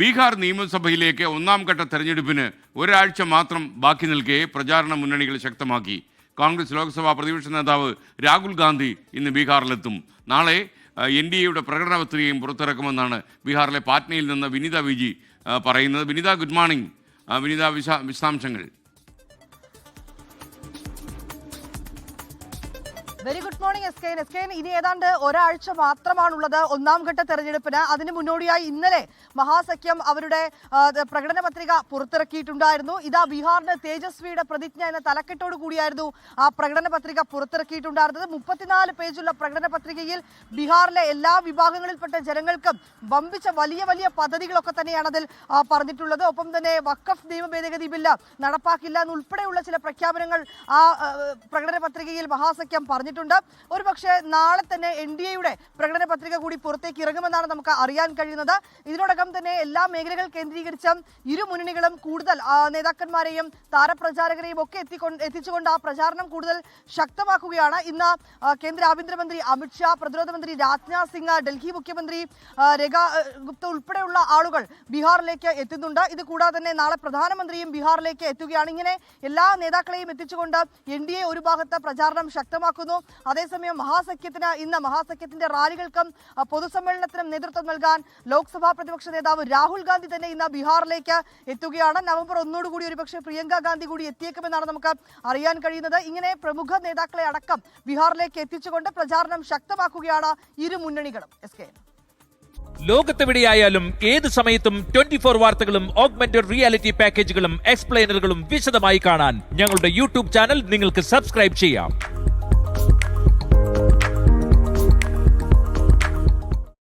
ബീഹാർ നിയമസഭയിലേക്ക് ഒന്നാം ഘട്ട തെരഞ്ഞെടുപ്പിന് ഒരാഴ്ച മാത്രം ബാക്കി നിൽക്കെ പ്രചാരണ മുന്നണികൾ ശക്തമാക്കി. കോൺഗ്രസ് ലോക്സഭാ പ്രതിപക്ഷ നേതാവ് രാഹുൽ ഗാന്ധി ഇന്ന് ബീഹാറിലെത്തും. നാളെ എൻ ഡി എയുടെ പ്രകടന പത്രികയും പുറത്തിറക്കുമെന്നാണ് ബീഹാറിലെ പാറ്റ്നയിൽ നിന്ന് വിനിത വിജി പറയുന്നത്. Vinitha good morning. വിനിത വിശ വിശദാംശങ്ങൾ. Very good morning S K S K ഇനി ഏതാണ്ട് ഒരാഴ്ച മാത്രമാണുള്ളത് ഒന്നാം ഘട്ട തെരഞ്ഞെടുപ്പിന്. അതിന് മുന്നോടിയായി ഇന്നലെ മഹാസഖ്യം അവരുടെ പ്രകടന പത്രിക പുറത്തിറക്കിയിട്ടുണ്ടായിരുന്നു. ഇതാ ബീഹാറിന് തേജസ്വിയുടെ പ്രതിജ്ഞ എന്ന തലക്കെട്ടോട് കൂടിയായിരുന്നു ആ പ്രകടന പത്രിക പുറത്തിറക്കിയിട്ടുണ്ടായിരുന്നത്. മുപ്പത്തിനാല് പേജുള്ള പ്രകടന പത്രികയിൽ ബീഹാറിലെ എല്ലാ വിഭാഗങ്ങളിൽപ്പെട്ട ജനങ്ങൾക്കും വമ്പിച്ച വലിയ വലിയ പദ്ധതികളൊക്കെ തന്നെയാണ് അതിൽ പറഞ്ഞിട്ടുള്ളത്. ഒപ്പം തന്നെ വക്കഫ് നിയമ ഭേദഗതി ബില്ല് നടപ്പാക്കില്ല എന്നുൾപ്പെടെയുള്ള ചില പ്രഖ്യാപനങ്ങൾ ആ, പ്രകടന പത്രികയിൽ മഹാസഖ്യം പറഞ്ഞിട്ടുണ്ട്. ഒരുപക്ഷെ നാളെ തന്നെ എൻ ഡി എയുടെ പ്രകടന പത്രിക കൂടി പുറത്തേക്ക് ഇറങ്ങുമെന്നാണ് നമുക്ക് അറിയാൻ കഴിയുന്നത്. ഇതിനോടകം തന്നെ എല്ലാ മേഖലകൾ കേന്ദ്രീകരിച്ച ഇരു മുന്നണികളും കൂടുതൽ നേതാക്കന്മാരെയും താരപ്രചാരകരെയും ഒക്കെ എത്തിക്കൊണ്ട് എത്തിച്ചുകൊണ്ട് ആ പ്രചാരണം കൂടുതൽ ശക്തമാക്കുകയാണ്. ഇന്ന് കേന്ദ്ര ആഭ്യന്തരമന്ത്രി അമിത്ഷാ പ്രതിരോധ മന്ത്രി രാജ്നാഥ് സിംഗ് ഡൽഹി മുഖ്യമന്ത്രി രേഖ ഗുപ്ത ഉൾപ്പെടെയുള്ള ആളുകൾ ബീഹാറിലേക്ക് എത്തുന്നുണ്ട്. ഇത് കൂടാതെ തന്നെ നാളെ പ്രധാനമന്ത്രിയും ബീഹാറിലേക്ക് എത്തുകയാണ്. ഇങ്ങനെ എല്ലാ നേതാക്കളെയും എത്തിച്ചുകൊണ്ട് എൻ ഡി എ ഒരു ഭാഗത്ത് പ്രചാരണം ശക്തമാക്കുന്നു. അതേസമയം മഹാസഖ്യത്തിന് ഇന്ന് മഹാസഖ്യത്തിന്റെ റാലികൾക്കും പൊതുസമ്മേളനത്തിനും നേതൃത്വം നൽകാൻ ലോക്സഭാ പ്രതിപക്ഷ നേതാവ് രാഹുൽ ഗാന്ധി തന്നെ ഇന്ന് ബീഹാറിലേക്ക് എത്തുകയാണ്. നവംബർ ഒന്നോടുകൂടി ഒരുപക്ഷെ പ്രിയങ്ക ഗാന്ധി കൂടി എത്തിയേക്കുമെന്നാണ് നമുക്ക് അറിയാൻ കഴിയുന്നത്. ഇങ്ങനെ പ്രമുഖ നേതാക്കളെ അടക്കം ബീഹാറിലേക്ക് എത്തിച്ചുകൊണ്ട് പ്രചാരണം ശക്തമാക്കുകയാണ് ഇരു മുന്നണികളും. എസ് കെ ലോകത്തെവിടെയായാലും ഏത് സമയത്തും ട്വന്റി ഫോർ വാർത്തകളും ഓഗ്മെന്റഡ് റിയാലിറ്റി പാക്കേജുകളും എക്സ്പ്ലെയിനറുകളും വിശദമായി കാണാൻ ഞങ്ങളുടെ യൂട്യൂബ് ചാനൽ നിങ്ങൾക്ക് സബ്സ്ക്രൈബ് ചെയ്യാം.